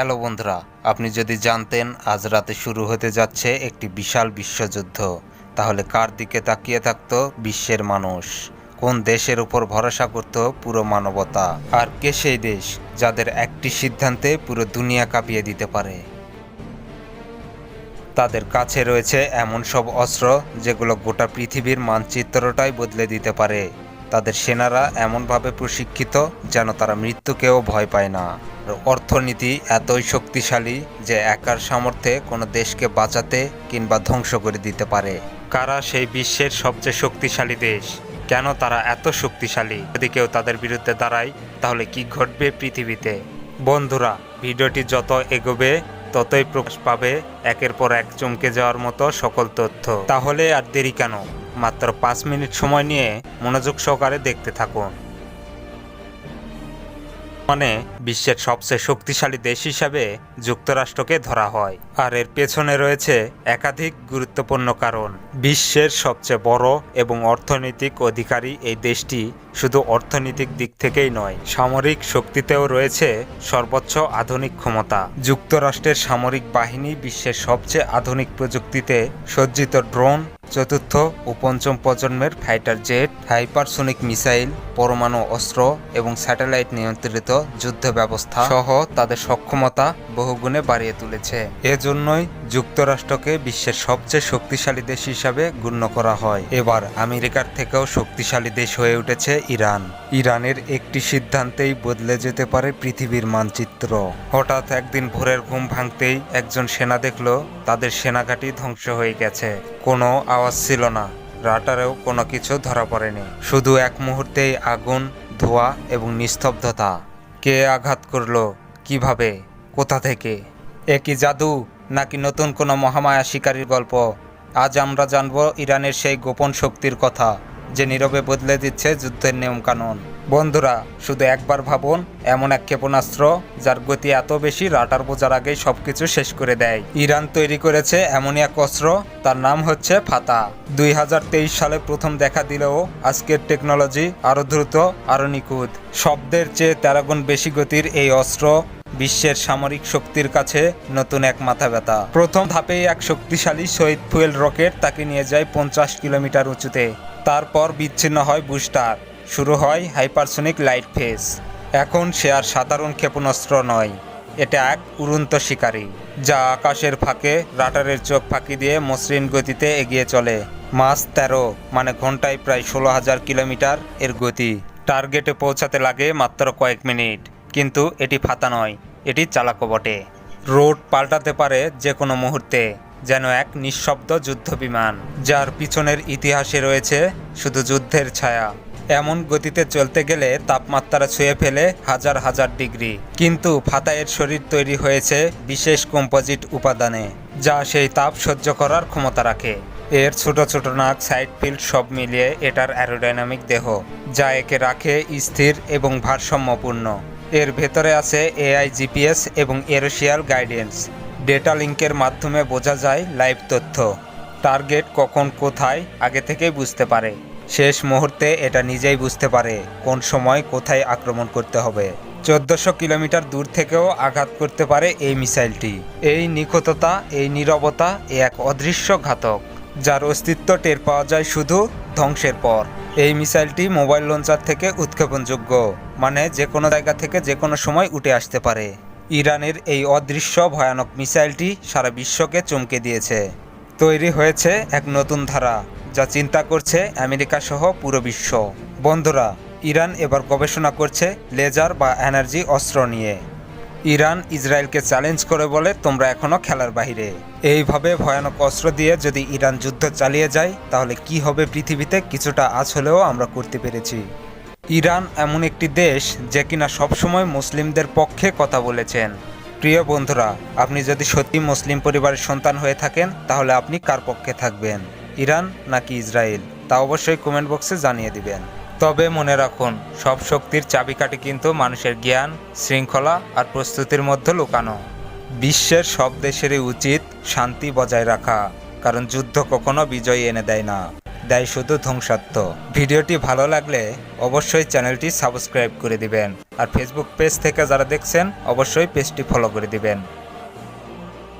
Hello বন্ধুরা, আপনি যদি জানতেন আজ রাতে শুরু হতে যাচ্ছে একটি বিশাল বিশ্বযুদ্ধ, তাহলে কার দিকে তাকিয়ে থাকতো বিশ্বের মানুষ? কোন দেশের উপর ভরসা করত পুরো মানবতা? আর কে সেই দেশ যাদের একটি সিদ্ধান্তে পুরো দুনিয়া কাঁপিয়ে দিতে পারে? তাদের কাছে রয়েছে এমন সব অস্ত্র যেগুলো গোটা পৃথিবীর মানচিত্রটাই বদলে দিতে পারে। তাদের সেনারা এমনভাবে প্রশিক্ষিত যেন তারা মৃত্যুকেও ভয় পায় না। অর্থনীতি এতই শক্তিশালী যে একার সামর্থ্যে কোনো দেশকে বাঁচাতে কিংবা ধ্বংস করে দিতে পারে। কারা সেই বিশ্বের সবচেয়ে শক্তিশালী দেশ? কেন তারা এত শক্তিশালী? যদি কেউ তাদের বিরুদ্ধে দাঁড়ায়, তাহলে কি ঘটবে পৃথিবীতে? বন্ধুরা, ভিডিওটি যত এগোবে, ততই প্রকাশ পাবে একের পর এক চমকে যাওয়ার মতো সকল তথ্য। তাহলে আর দেরি কেন? মাত্র পাঁচ মিনিট সময় নিয়ে মনোযোগ সহকারে দেখতে থাকুন মানে বিশ্বের সবচেয়ে শক্তিশালী দেশ হিসাবে যুক্তরাষ্ট্রকে ধরা হয়। আর এর পেছনে রয়েছে একাধিক গুরুত্বপূর্ণ কারণ। বিশ্বের সবচেয়ে বড় এবং অর্থনৈতিক অধিকারী এই দেশটি শুধু অর্থনৈতিক দিক থেকেই নয়, সামরিক শক্তিতেও রয়েছে সর্বোচ্চ আধুনিক ক্ষমতা। যুক্তরাষ্ট্রের সামরিক বাহিনী বিশ্বের সবচেয়ে আধুনিক প্রযুক্তিতে সজ্জিত ড্রোন চতুর্থ ও পঞ্চম প্রজন্মের ফাইটার জেট, হাইপারসোনিক মিসাইল, পরমাণু অস্ত্র এবং স্যাটেলাইট নিয়ন্ত্রিত যুদ্ধ ব্যবস্থা সহ তাদের সক্ষমতা বহুগুণে বাড়িয়ে তুলেছে। এজন্যই যুক্তরাষ্ট্রকে বিশ্বের সবচেয়ে শক্তিশালী দেশ হিসাবে গণ্য করা হয়। এবার আমেরিকার থেকেও শক্তিশালী দেশ হয়ে উঠেছে ইরান। ইরানের একটি সিদ্ধান্তেই বদলে যেতে পারে পৃথিবীর মানচিত্র। হঠাৎ একদিন ভোরের ঘুম ভাঙতেই একজন সেনা দেখল, তাদের সেনাঘাঁটি ধ্বংস হয়ে গেছে। কোনো আওয়াজ ছিল না রাটারেও কোনো কিছু ধরা পড়েনি। শুধু এক মুহূর্তেই আগুন, ধোঁয়া এবং নিস্তব্ধতা। কে আঘাত করল? কীভাবে? কোথা থেকে? এ কি জাদু? নাকি নতুন কোনো মহামায়া শিকারীর গল্প? আজ আমরা জানব ইরানের সেই গোপন শক্তির কথা, যে নীরবে বদলে দিচ্ছে যুদ্ধের নিয়মকানুন। বন্ধুরা, শুধু একবার ভাবুন, এমন এক ক্ষেপণাস্ত্র যার গতি এত বেশি রাটার বোঝার আগেই সবকিছু শেষ করে দেয়। ইরান তৈরি করেছে এমনই এক অস্ত্র, তার নাম হচ্ছে ফাতা। দুই হাজার তেইশ সালে প্রথম দেখা দিলেও আজকের টেকনোলজি আরও দ্রুত, আরও নিখুঁত। শব্দের চেয়ে তেরো গুণ বেশি গতির এই অস্ত্র বিশ্বের সামরিক শক্তির কাছে নতুন এক মাথা ব্যথা। প্রথম ধাপেই এক শক্তিশালী শহীদ ফুয়েল রকেট তাকে নিয়ে যায় পঞ্চাশ কিলোমিটার উঁচুতে। তারপর বিচ্ছিন্ন হয় বুস্টার। শুরু হয় হাইপারসোনিক লাইট ফেস। এখন সে আর সাধারণ ক্ষেপণাস্ত্র নয়। এটা এক উড়ন্ত শিকারী, যা আকাশের ফাঁকে রাটারের চোখ ফাঁকি দিয়ে মসৃণ গতিতে এগিয়ে চলে। মাস তেরো মানে ঘন্টায় প্রায় ষোলো হাজার কিলোমিটার এর গতি। টার্গেটে পৌঁছাতে লাগে মাত্র কয়েক মিনিট। কিন্তু এটি ফাতা নয়, এটি চালাকও বটে। রোড পাল্টাতে পারে যে কোনো মুহূর্তে, যেন এক নিঃশব্দ যুদ্ধ বিমান যার পিছনের ইতিহাসে রয়েছে শুধু যুদ্ধের ছায়া। এমন গতিতে চলতে গেলে তাপমাত্রা ছুঁয়ে ফেলে হাজার হাজার ডিগ্রি। কিন্তু ফাতায়ের শরীর তৈরি হয়েছে বিশেষ কম্পোজিট উপাদানে, যা সেই তাপ সহ্য করার ক্ষমতা রাখে। এর ছোট ছোট নাক, সাইড ফিল্ড সব মিলিয়ে এটার অ্যারোডাইনামিক দেহ, যা একে রাখে স্থির এবং ভারসাম্যপূর্ণ। এর ভেতরে আছে এআই জিপিএস এবং এরোশিয়াল গাইডেন্স। ডেটা লিঙ্কের মাধ্যমে বোঝা যায় লাইভ তথ্য। টার্গেট কখন, কোথায়, আগে থেকেই বুঝতে পারে। শেষ মুহূর্তে এটা নিজেই বুঝতে পারে কোন সময় কোথায় আক্রমণ করতে হবে। চোদ্দশো কিলোমিটার দূর থেকেও আঘাত করতে পারে এই মিসাইলটি। এই নিখুঁততা, এই নীরবতা এক অদৃশ্য ঘাতক, যার অস্তিত্ব টের পাওয়া যায় শুধু ধ্বংসের পর। এই মিসাইলটি মোবাইল লঞ্চার থেকে উৎক্ষেপণযোগ্য মানে যে কোনো জায়গা থেকে যে কোনো সময় উঠে আসতে পারে। ইরানের এই অদৃশ্য ভয়ানক মিসাইলটি সারা বিশ্বকে চমকে দিয়েছে। তৈরি হয়েছে এক নতুন ধারা, যা চিন্তা করছে আমেরিকা সহ পুরো বিশ্ব। বন্ধুরা, ইরান এবার গবেষণা করছে লেজার বা এনার্জি অস্ত্র নিয়ে। ইরান ইসরায়েলকে চ্যালেঞ্জ করে বলে তোমরা এখনও খেলার বাইরে এইভাবে ভয়ানক অস্ত্র দিয়ে যদি ইরান যুদ্ধ চালিয়ে যায়, তাহলে কি হবে পৃথিবীতে? কিছুটা আজ হলেও আমরা করতে পেরেছি। ইরান এমন একটি দেশ যে কিনা সবসময় মুসলিমদের পক্ষে কথা বলেছেন। প্রিয় বন্ধুরা, আপনি যদি সত্যি মুসলিম পরিবারের সন্তান হয়ে থাকেন, তাহলে আপনি কার পক্ষে থাকবেন? ইরান নাকি ইসরায়েল? তা অবশ্যই কমেন্ট বক্সে জানিয়ে দিবেন। তবে মনে রাখুন, সব শক্তির চাবিকাঠি কিন্তু মানুষের জ্ঞান, শৃঙ্খলা আর প্রস্তুতির মধ্যে লুকানো। বিশ্বের সব দেশেরই উচিত শান্তি বজায় রাখা, কারণ যুদ্ধ কখনো বিজয় এনে দেয় না, দেয় শুধু ধ্বংসাত্ম। ভিডিওটি ভালো লাগলে অবশ্যই চ্যানেলটি সাবস্ক্রাইব করে দিবেন, আর ফেসবুক পেজ থেকে যারা দেখছেন, অবশ্যই পেজটি ফলো করে দিবেন।